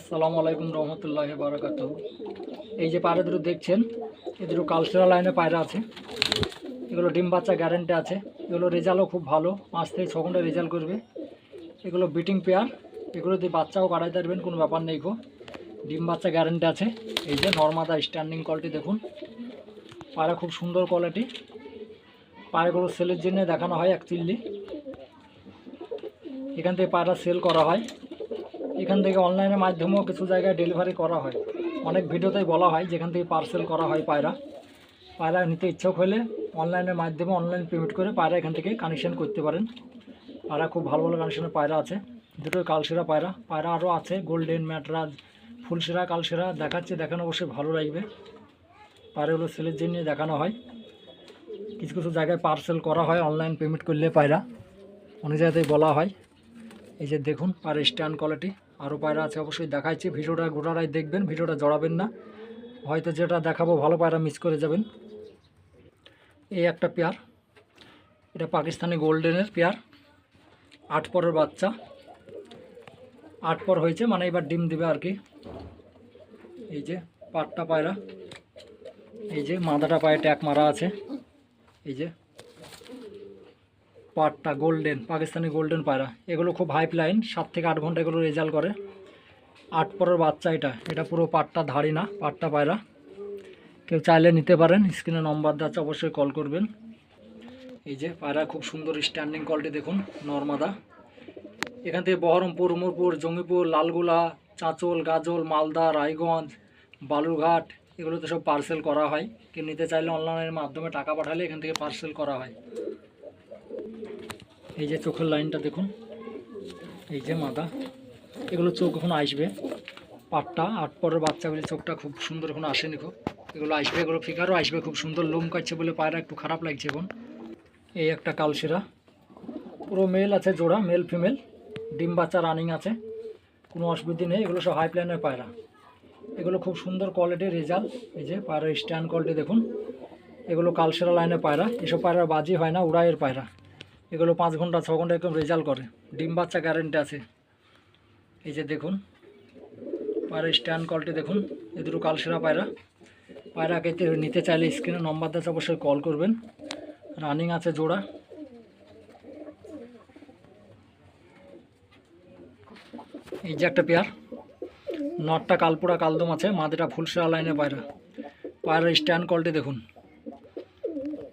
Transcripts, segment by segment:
আসসালামু আলাইকুম রহমতুল্লাহ বারাকাত। এই যে পায়রা দুটো দেখছেন, এই দুটো কালচারাল লাইনে পায়রা আছে। এগুলো ডিম বাচ্চা গ্যারেন্টি আছে। এগুলো রেজাল্টও খুব ভালো, পাঁচ থেকে ছ ঘণ্টা রেজাল্ট করবে। এগুলো বিটিং পেয়ার, এগুলো দিয়ে বাচ্চাও কাটাই পারবেন কোনো ব্যাপার নেই গো। ডিম বাচ্চা গ্যারেন্টি আছে। এই যে নর্মাদা স্ট্যান্ডিং কোয়ালিটি দেখুন। পায়রা খুব সুন্দর কোয়ালিটি পায়রাগুলো সেলের জন্য দেখানো হয় অ্যাকচুয়ালি এখান থেকে পায়রা সেল করা হয়। এখান থেকে অনলাইনের মাধ্যমেও কিছু জায়গায় ডেলিভারি করা হয়। অনেক ভিডিওতেই বলা হয়, যেখান থেকে পার্সেল করা হয় পায়রা। পায়রা নিতে ইচ্ছুক হলে অনলাইনের মাধ্যমে অনলাইন পেমেন্ট করে পায়রা এখান থেকে কানেকশন করতে পারেন। পায়রা খুব ভালো ভালো কানেকশনের পায়রা আছে। দুটোই কালসেরা পায়রা। পায়রা আরও আছে গোল্ডেন ম্যাটরাজ ফুলসেরা কালসেরা দেখাচ্ছে, দেখানো অবশ্যই ভালো লাগবে। পায়রাগুলো সেলের জন্য দেখানো হয়। কিছু কিছু জায়গায় পার্সেল করা হয় অনলাইন পেমেন্ট করলে পায়রা। অনেক জায়গাতেই বলা হয়। এই যে দেখুন পায়ের স্ট্যান্ড কোয়ালিটি আরও পায়রা আছে, অবশ্যই দেখাচ্ছি। ভিডিওটা গোটারাই দেখবেন, ভিডিওটা জড়াবেন না। হয়তো যেটা দেখাবো, ভালো পায়রা মিস করে যাবেন। এই একটা পেয়ার। এটা পাকিস্তানি গোল্ডেনের পেয়ার। আট পরের বাচ্চা। আট পর হয়েছে মানে এবার ডিম দিবে আর কি। এই যে পাটটা পায়রা। এই যে মাদাটা পায়ে ট্যাক মারা আছে। এই যে পাটটা গোল্ডেন, পাকিস্তানি গোল্ডেন পায়রা। এগুলো খুব হাইপ লাইন সাত থেকে আট ঘণ্টা এগুলো রেজাল্ট করে। আট পরের বাচ্চা এটা। এটা পুরো পাটটা ধারি না পাটটা পায়রা। কেউ চাইলে নিতে পারেন স্ক্রিনে নম্বর দেওয়া আছে, অবশ্যই কল করবেন। এই যে পায়রা খুব সুন্দর স্ট্যান্ডিং কোয়ালিটি দেখুন, নর্মাদা। এখান থেকে বহরমপুর, উমরপুর, জঙ্গিপুর, লালগোলা, চাঁচল, গাজল, মালদা, রায়গঞ্জ, বালুরঘাট, এগুলোতে সব পার্সেল করা হয়। কেউ নিতে চাইলে অনলাইনের মাধ্যমে টাকা পাঠালে এখান থেকে পার্সেল করা হয়। এই যে চোখের লাইনটা দেখুন, এই যে মাথা এগুলো চোখ এখন আসবে, পাটটা, আট পরের বাচ্চাগুলি চোখটা খুব সুন্দর এখন আসেনি খুব। এগুলো আসবে, এগুলো ফিকারও আসবে, খুব সুন্দর লোম কাটছে বলে পায়রা একটু খারাপ লাগছে এখন। এই একটা কালশিরা, পুরো মেল আছে জোড়া মেল ফিমেল ডিম বাচ্চা রানিং আছে, কোনো অসুবিধে নেই, এগুলো সব হাই প্ল্যানের পায়রা। এগুলো খুব সুন্দর কোয়ালিটির রেজাল্ট, এই যে পায়রা স্ট্যান্ড কোয়ালিটি দেখুন, এগুলো কালসেরা লাইনের পায়রা, এসব পায়রা বাজি হয় না, উড়াইয়ের পায়রা। এগুলো পাঁচ ঘণ্টা, ছ ঘণ্টা এরকম রেজাল্ট করে। ডিম বাচ্চা গ্যারেন্টি আছে। এই যে দেখুন, পায়রা স্ট্যান্ড কলটি দেখুন এ দুটো কালসেরা পায়রা। পায়রা কেটে নিতে চাইলে স্ক্রিনে নম্বর দিতে অবশ্যই কল করবেন। রানিং আছে জোড়া। এই যে একটা পেয়ার নটটা কালপুরা কালদম আছে মাদিটা ফুলসেরা লাইনে পায়রা। পায়রার স্ট্যান্ড কলটি দেখুন।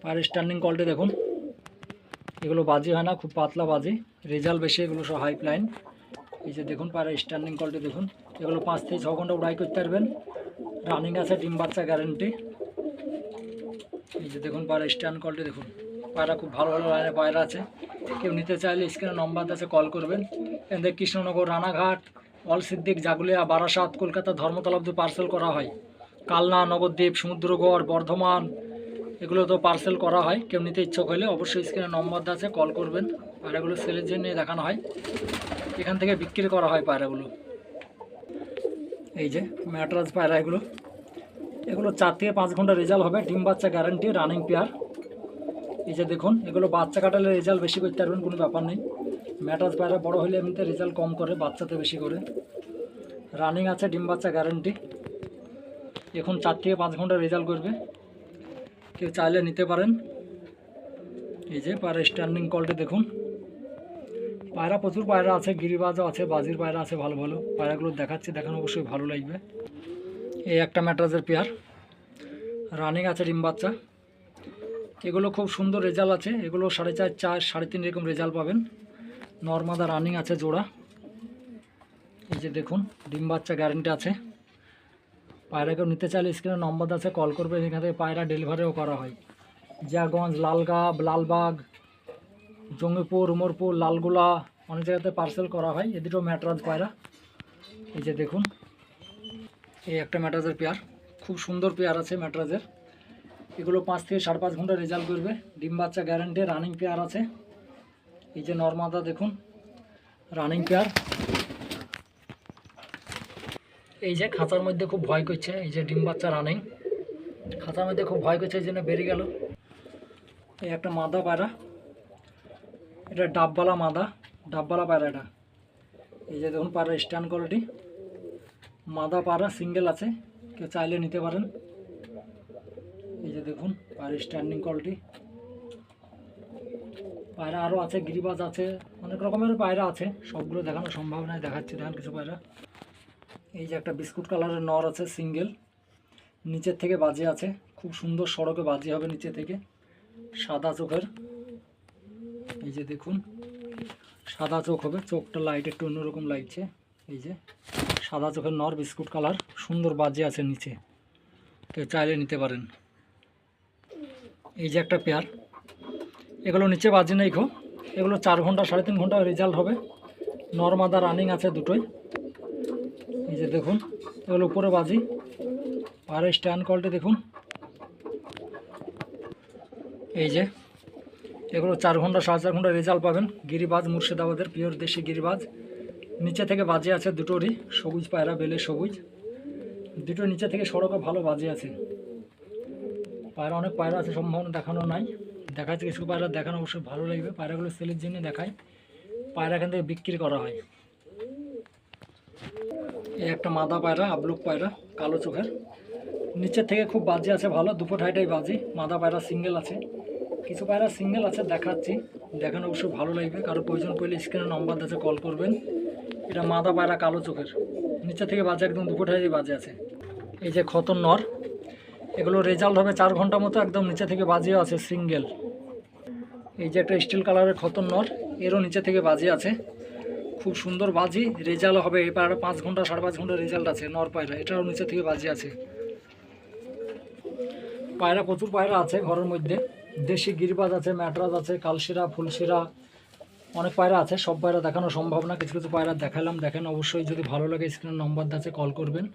পায়রার স্ট্যান্ডিং কলটি দেখুন। এগুলো বাজি হয় না, খুব পাতলা বাজি। রেজাল্ট বেশি, এগুলো সব হাইপ লাইন এই যে দেখুন পায়রা স্ট্যান্ডিং কোয়ালিটি দেখুন। এগুলো পাঁচ থেকে ছ ঘণ্টা উড়াই করতে পারবেন। রানিং আছে, ডিম বাচ্চা গ্যারেন্টি এই যে দেখুন পায়রা স্ট্যান্ড কোয়ালিটি দেখুন। পায়রা খুব ভালো ভালো লাইনে পায়রা আছে। কেউ নিতে চাইলে স্ক্রিনে নম্বর আছে কল করবেন। এদের কৃষ্ণনগর, রানাঘাট অল সিদ্দিক জাগুলিয়া, বারাসাত, কলকাতা, ধর্মতলা পার্সেল করা হয়। কালনা, নবদ্বীপ, সমুদ্রগড়, বর্ধমান এগুলো তো পার্সেল করা হয়। কেউ নিতে ইচ্ছুক হলে অবশ্যই স্ক্রিনে নম্বর আছে কল করবেন। পায়রাগুলো সেলের জন্য দেখানো হয়। এখান থেকে বিক্রি করা হয় পায়রাগুলো। এই যে ম্যাট্রাস পায়রা এগুলো এগুলো চার থেকে পাঁচ ঘণ্টা রেজাল্ট হবে, ডিম বাচ্চা গ্যারান্টি রানিং পেয়ার এই যে দেখুন, এগুলো বাচ্চা কাটালে রেজাল্ট বেশি করতে পারবেন, কোনো ব্যাপার নেই। ম্যাটাজ পায়রা বড় হলে এমনিতে রেজাল্ট কম করে, বাচ্চাতে বেশি করে। রানিং আছে, ডিম বাচ্চা গ্যারান্টি এখন চার থেকে পাঁচ ঘণ্টা রেজাল্ট করবে। কেউ চাইলে নিতে পারেন। এই যে পায়রা স্ট্যান্ডিং কলটি দেখুন। পায়রা প্রচুর পায়রা আছে, গিরিবাজও আছে, বাজির পায়রা আছে, ভালো ভালো। পায়রাগুলো দেখাচ্ছে, দেখানো অবশ্যই ভালো লাগবে। এই একটা ম্যাট্রাজের পেয়ার। রানিং আছে ডিম বাচ্চা। এগুলো খুব সুন্দর রেজাল্ট আছে। এগুলো সাড়ে চার চার, সাড়ে তিন এরকম রেজাল্ট পাবেন। নর্মাদা রানিং আছে জোড়া। এই যে দেখুন, ডিম বাচ্চা গ্যারেন্টি আছে। পায়রা কেউ নিতে চাইলে স্ক্রিনে নম্বর আছে কল করবে এখান থেকে পায়রা ডেলিভারিও করা হয়। জিয়াগঞ্জ লালগাব লালবাগ, জঙ্গিপুর, উমরপুর, লালগোলা, অনেক জায়গাতে পার্সেল করা হয়। এ দুটো ম্যাটরাজ পায়রা। এই যে দেখুন, এই একটা ম্যাটরাজের পেয়ার। খুব সুন্দর পেয়ার আছে ম্যাটরাজের এগুলো পাঁচ থেকে সাড়ে পাঁচ ঘণ্টা রেজাল্ট করবে। ডিম বাচ্চা গ্যারান্টি রানিং পেয়ার আছে। এই যে নর্মাদা দেখুন রানিং পেয়ার। এই যে খাঁচার মধ্যে খুব ভয় করছে, এই যে ডিম বাচ্চা রানিং। খাঁচার মধ্যে খুব ভয় করছে, এই জন্য বেরিয়ে গেল। এই একটা মাদা পায়রা। এটা ডাববালা মাদা, ডাববালা পায়রা এটা। এই যে দেখুন পায়রা স্ট্যান্ড কোয়ালিটি। মাদা পায়রা সিঙ্গেল আছে, কেউ চাইলে নিতে পারেন। এই যে দেখুন পায়ের স্ট্যান্ডিং কোয়ালিটি। পায়রা আরও আছে, গিরিবাজ আছে, অনেক রকমের পায়রা আছে। সবগুলো দেখানো সম্ভব নয়, দেখাচ্ছি, দেখেন কিছু পায়রা। এই যে একটা বিস্কুট কালারের নর আছে, সিঙ্গেল। নিচের থেকে বাজে আছে। খুব সুন্দর সড়কে বাজে হবে নিচে থেকে। সাদা চোখের। এই যে দেখুন, সাদা চোখ হবে। চোখটা লাইট একটু অন্যরকম লাগছে। এই যে সাদা চোখের নর, বিস্কুট কালার। সুন্দর বাজে আছে নিচে। কেউ চাইলে নিতে পারেন। এই যে একটা পেয়ার এগুলো নিচে বাজে নেই খো এগুলো চার ঘণ্টা, সাড়ে তিন ঘণ্টা রেজাল্ট হবে। নর্মাদা রানিং আছে দুটোই। এই যে দেখুন, এগুলো উপরে বাজি। আর স্ট্যান্ড কলটি দেখুন। এই যে, এগুলো চার ঘণ্টা, সাড়ে চার ঘণ্টা রেজাল্ট পাবেন। গিরিবাজ, মুর্শিদাবাদের পিওর দেশি গিরিবাজ। নিচে থেকে বাজে আছে দুটোরই, সবুজ পায়রা, বেলে সবুজ। দুটো নিচে থেকে সড়কে ভালো বাজে আছে। পায়রা, অনেক পায়রা আছে, সম্ভাবনা দেখানো নাই। দেখাচ্ছে, কিছু পায়রা দেখানো অবশ্যই ভালো লাগবে। পায়রাগুলো সেলের জন্য দেখায়। পায়রা এখান থেকে বিক্রি করা হয়। এই একটা মাদা পায়রা আবলুক পায়রা, কালো চোখের। নিচের থেকে খুব বাজি আছে, ভালো। দুপো ঠাইটাই বাজি। মাদা পায়রা সিঙ্গেল আছে। কিছু পায়রা সিঙ্গেল আছে, দেখাচ্ছি। দেখানো অবশ্যই ভালো লাগবে। কারও প্রয়োজন পড়লে স্ক্রিনে নম্বর আছে কল করবেন। এটা মাদা পায়রা, কালো চোখের। নিচে থেকে বাজে একদম দুপো ঠাইটাই বাজে আছে। এই যে খতন নর, এগুলো রেজাল্ট হবে চার ঘণ্টা মতো, একদম নিচে থেকে বাজিও আছে, সিঙ্গেল। এই যে একটা স্টিল কালারের খতন নর, এরও নিচে থেকে বাজি আছে। খুব সুন্দর বাজি, রেজাল্ট হবে। এবার পায়রা পাঁচ ঘণ্টা, সাড়ে পাঁচ ঘণ্টা রেজাল্ট আছে, নর পায়রা। এটারও নিচে থেকে বাজি আছে। পায়রা, প্রচুর পায়রা আছে ঘরের মধ্যে। দেশি গিরবাজ আছে, ম্যাটরাজ আছে, কালশিরা, ফুলশিরা, অনেক পায়রা আছে। সব পায়রা দেখানো সম্ভব না। কিছু কিছু পায়রা দেখালাম। দেখেন অবশ্যই যদি ভালো লাগে স্ক্রিনের নম্বর আছে কল করবেন।